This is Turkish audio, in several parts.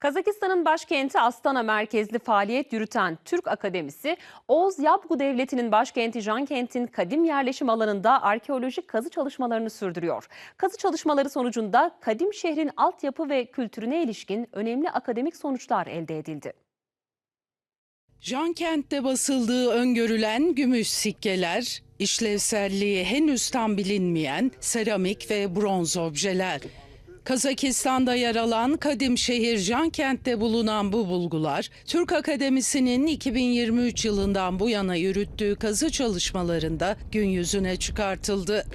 Kazakistan'ın başkenti Astana merkezli faaliyet yürüten Türk Akademisi, Oğuz Yapgu Devleti'nin başkenti Jankent'in kadim yerleşim alanında arkeolojik kazı çalışmalarını sürdürüyor. Kazı çalışmaları sonucunda kadim şehrin altyapı ve kültürüne ilişkin önemli akademik sonuçlar elde edildi. Jankent'te basıldığı öngörülen gümüş sikkeler, işlevselliği henüz tam bilinmeyen seramik ve bronz objeler. Kazakistan'da yer alan kadim şehir Jankent'te bulunan bu bulgular, Türk Akademisi'nin 2023 yılından bu yana yürüttüğü kazı çalışmalarında gün yüzüne çıkartıldı.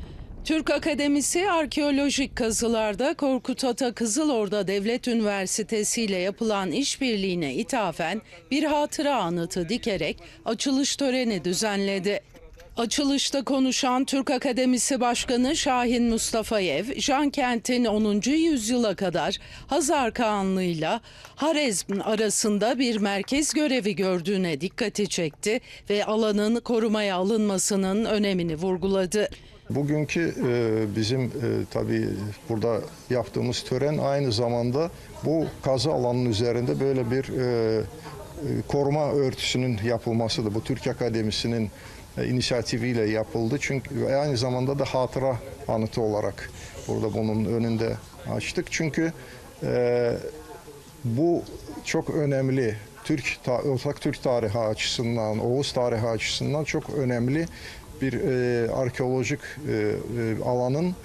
Türk Akademisi arkeolojik kazılarda Korkut Ata Kızılorda Devlet Üniversitesi ile yapılan işbirliğine ithafen bir hatıra anıtı dikerek açılış töreni düzenledi. Açılışta konuşan Türk Akademisi Başkanı Şahin Mustafayev, Jankent'in 10. yüzyıla kadar Hazar Kağanlığı'yla Harezm arasında bir merkez görevi gördüğüne dikkati çekti ve alanın korumaya alınmasının önemini vurguladı. Bugünkü e, bizim e, tabii burada yaptığımız tören aynı zamanda bu kazı alanının üzerinde böyle bir e, koruma örtüsünün yapılmasıdır. Bu Türk Akademisi'nin e, inisiyatifiyle yapıldı. Çünkü aynı zamanda da hatıra anıtı olarak burada bunun önünde açtık. Çünkü e, bu çok önemli. Türk ta- ortak Türk tarihi açısından, Oğuz tarihi açısından çok önemli bir e, arkeolojik e, e, alanın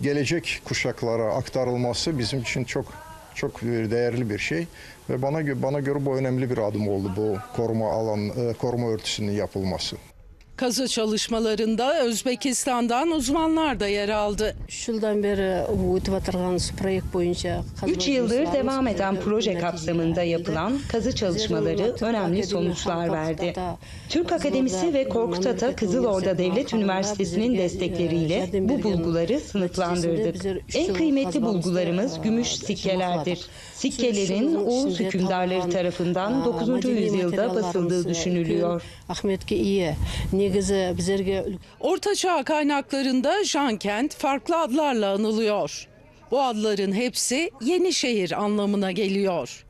gelecek kuşaklara aktarılması bizim için çok çok değerli bir şey ve bana bana göre bu önemli bir adım oldu bu koruma alan e, koruma örtüsünün yapılması. Kazı çalışmalarında Özbekistan'dan uzmanlar da yer aldı. Şundan beri ötüp atırganız proje boyunca 3 yıldır devam eden proje kapsamında yapılan kazı çalışmaları önemli sonuçlar verdi. Türk Akademisi ve Korkut Ata Kızılorda Devlet Üniversitesi'nin destekleriyle bu bulguları sınıflandırdık. En kıymetli bulgularımız gümüş sikkelerdir. Sikkelerin Oğuz hükümdarları tarafından 9. yüzyılda basıldığı düşünülüyor. Ahmet ki iyi біздерге үлкен Ortaçağ kaynaklarında Jankent farklı adlarla anılıyor. Bu adların hepsi yeni şehir anlamına geliyor.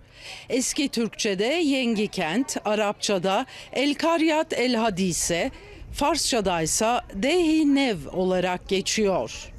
Eski Türkçe'de Yengi Kent, Arapça'da El Karyat El Hadise, Farsça'da ise Dehi Nev olarak geçiyor.